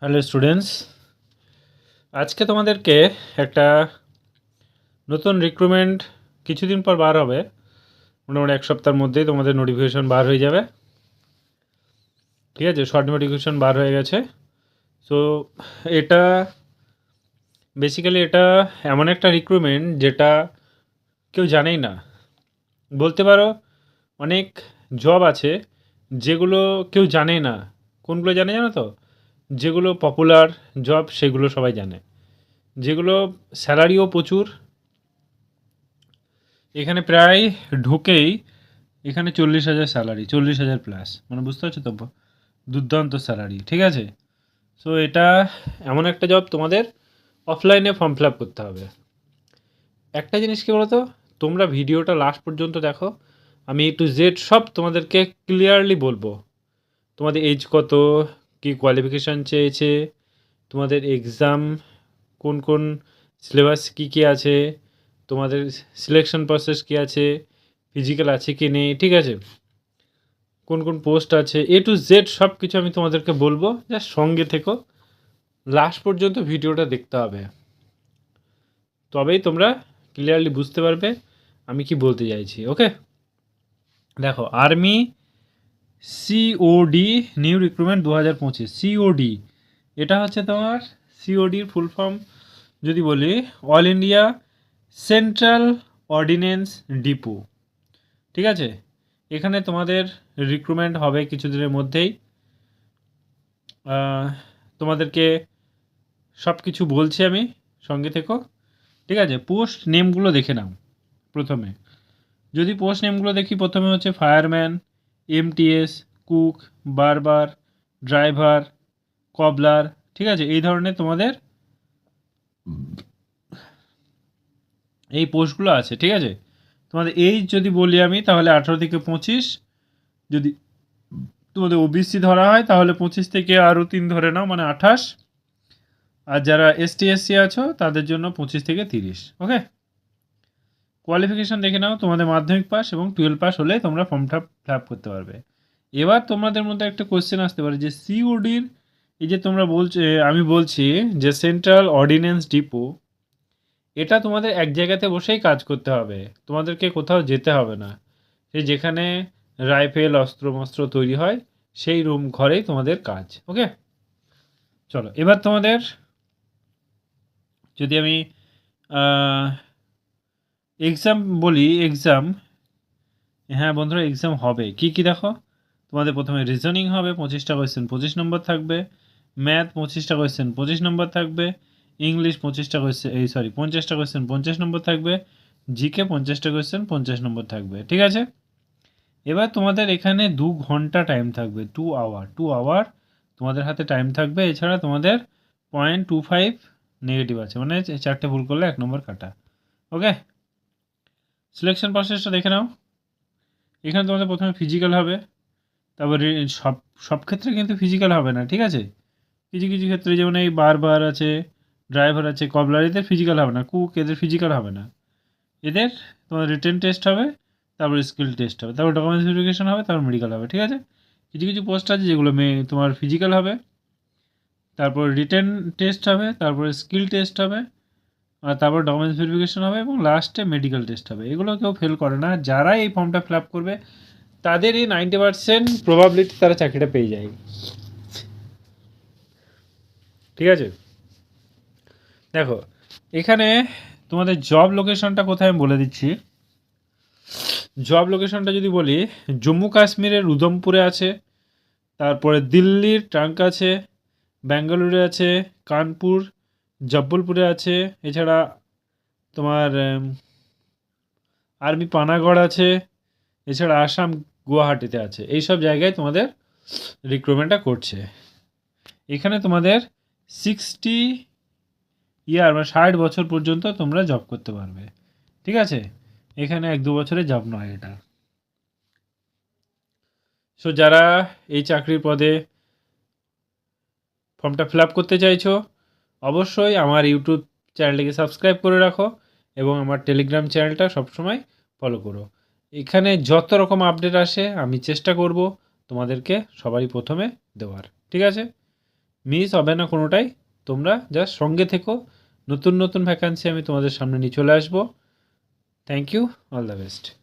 Hello students আজকে তোমাদেরকে একটা নতুন রিক্রুটমেন্ট কিছুদিন পর বার হবে। মোটামুটি এক সপ্তাহের মধ্যেই তোমাদের নোটিফিকেশন বার হয়ে যাবে। ঠিক আছে? শর্ট নোটিফিকেশন বার হয়ে গেছে। সো এটা বেসিক্যালি এটা এমন একটা রিক্রুটমেন্ট যেটা কেউ জানেই না। বলতে পারো, অনেক জব আছে যেগুলো কেউ জানেই না। কোনগুলো জানে জানো তো? যেগুলো পপুলার জব সেগুলো সবাই জানে। যেগুলো স্যালারিও প্রচুর। এখানে প্রায় ঢুকেই এখানে চল্লিশ হাজার স্যালারি চল্লিশ হাজার প্লাস মানে বুঝতে পারছ তো? দুর্দান্ত স্যালারি ঠিক আছে? সো এটা এমন একটা জব তোমাদের অফলাইনে ফর্ম ফিল আপ করতে হবে। একটা জিনিস কী বলতো? তোমরা ভিডিওটা লাস্ট পর্যন্ত দেখো। আমি টু জেড সব তোমাদেরকে ক্লিয়ারলি বলব। তোমাদের এজ কত? কী কোয়ালিফিকেশান চেয়েছে? তোমাদের এক্সাম কোন কোন সিলেবাস কী কী আছে? তোমাদের সিলেকশন প্রসেস কী আছে? ফিজিক্যাল আছে কি নেই? ঠিক আছে? কোন কোন পোস্ট আছে? এ টু জেড সব কিছু আমি তোমাদেরকে বলব। জাস্ট সঙ্গে থেকো। লাস্ট পর্যন্ত ভিডিওটা দেখতে হবে। তবেই তোমরা ক্লিয়ারলি বুঝতে পারবে আমি কি বলতে চাইছি ওকে দেখো আর্মি সিওডি নিউ রিক্রুটমেন্ট দু হাজার পঁচিশ। সিওডি এটা হচ্ছে তোমার সিওডির ফুল ফর্ম যদি বলি all India central ordnance depot ঠিক আছে? এখানে তোমাদের রিক্রুটমেন্ট হবে কিছুদিনের মধ্যেই। তোমাদেরকে সব কিছু বলছি আমি, সঙ্গে থেকো। ঠিক আছে? পোস্ট নেমগুলো দেখে নাও প্রথমে। যদি পোস্ট নেমগুলো দেখি, প্রথমে হচ্ছে fireman MTS cook barber driver cobbler ঠিক আছে? এই ধরনের তোমাদের এই পোস্টগুলো আছে, ঠিক আছে? তোমাদের এইজ যদি বলি আমি, তাহলে আঠারো থেকে পঁচিশ, যদি তোমাদের ওবিসি ধরা হয়, তাহলে পঁচিশ থেকে আরও তিন ধরে নাও মানে আঠাশ। আর যারা এসটি এসসি আছো, তাদের জন্য পঁচিশ থেকে তিরিশ ওকে কোয়ালিফিকেশান দেখে নাও, তোমাদের মাধ্যমিক পাস এবং টুয়েলভ পাস হলে তোমরা ফর্মটা ফিল আপ করতে পারবে। এবার তোমাদের মধ্যে একটা কোয়েশ্চেন আসতে পারে যে সিওডির এই যে তোমরা বলছো, আমি বলছি যে সেন্ট্রাল অর্ডিন্যান্স ডিপো এটা তোমাদের এক জায়গাতে বসেই কাজ করতে হবে। তোমাদেরকে কোথাও যেতে হবে না। সেই যেখানে রাইফেল অস্ত্র মস্ত্র তৈরি হয়, সেই রুম ঘরেই তোমাদের কাজ ওকে চলো, এবার তোমাদের যদি আমি এক্সাম বলি এক্সাম হ্যাঁ বন্ধুরা এক্সাম হবে। কি কি দেখো? তোমাদের প্রথমে রিজনিং হবে, পঁচিশটা কোয়েশ্চেন পঁচিশ নম্বর থাকবে। ম্যাথ পঁচিশটা কোয়েশ্চেন পঁচিশ নম্বর থাকবে। ইংলিশ পঁচিশটা কোয়েশ্চেন এই সরি পঞ্চাশটা কোয়েশ্চেন পঞ্চাশ নম্বর থাকবে। জিকে পঞ্চাশটা কোয়েশ্চেন পঞ্চাশ নম্বর থাকবে, ঠিক আছে? এবার তোমাদের এখানে দু ঘণ্টা টাইম থাকবে টু আওয়ার টু আওয়ার তোমাদের হাতে টাইম থাকবে। এছাড়া তোমাদের পয়েন্ট টু ফাইভ নেগেটিভ আছে মানে চারটে ভুল করলে এক নম্বর কাটা ওকে সিলেকশন প্রসেসটা দেখে নাও। এখানে তোমাদের প্রথমে ফিজিক্যাল হবে, তারপরে সব সব ক্ষেত্রে কিন্তু ফিজিক্যাল হবে না, ঠিক আছে? কিছু কিছু ক্ষেত্রে যেমন এই বারবার আছে ড্রাইভার আছে কবলার এদের ফিজিক্যাল হবে না কুক এদের ফিজিক্যাল হবে না। এদের তোমার রিটেন টেস্ট হবে, তারপর স্কিল টেস্ট হবে, তারপর ডকুমেন্টস ভেরিফিকেশন হবে, তারপর মেডিকেল হবে, ঠিক আছে? কিছু কিছু পোস্ট আছে যেগুলো মেয়ে তোমার ফিজিক্যাল হবে, তারপর রিটেন টেস্ট হবে, তারপর স্কিল টেস্ট হবে আর তারপর ডকুমেন্টস ভেরিফিকেশন হবে এবং লাস্টে মেডিকেল টেস্ট হবে। এগুলো কেউ ফেল করে না। যারা এই ফর্মটা ফিল আপ করবে তাদেরই নাইনটি পার্সেন্ট প্রবাবিলিটি তারা চাকরিটা পেয়ে যায়। ঠিক আছে? দেখো, এখানে তোমাদের জব লোকেশনটা কোথায় আমি বলে দিচ্ছি। জব লোকেশনটা যদি বলি, জম্মু কাশ্মীরের উধমপুরে আছে, তারপরে দিল্লির ট্রাঙ্ক আছে ব্যাঙ্গালুরু আছে, কানপুর জব্বলপুরে আছে, এছাড়া তোমার আর্মি পানাগড় আছে, এছাড়া আসাম গুয়াহাটিতে আছে। এই সব জায়গায় তোমাদের রিক্রুটমেন্টটা করছে। এখানে তোমাদের সিক্সটি ইয়ার মানে ষাট বছর পর্যন্ত তোমরা জব করতে পারবে। ঠিক আছে? এখানে এক দু বছরের জব নয় এটা। সো যারা এই চাকরির পদে ফর্মটা ফিল করতে চাইছো অবশ্যই আমার ইউটিউব চ্যানেলটিকে সাবস্ক্রাইব করে রাখো এবং আমার টেলিগ্রাম চ্যানেলটা সবসময় ফলো করো। এখানে যত রকম আপডেট আসে, আমি চেষ্টা করব তোমাদেরকে সবারই প্রথমে দেওয়ার। ঠিক আছে? মিস হবে না কোনোটাই। তোমরা জাস্ট সঙ্গে থেকো। নতুন নতুন ভ্যাকান্সি আমি তোমাদের সামনে নিয়ে চলে আসব। Thank you all the best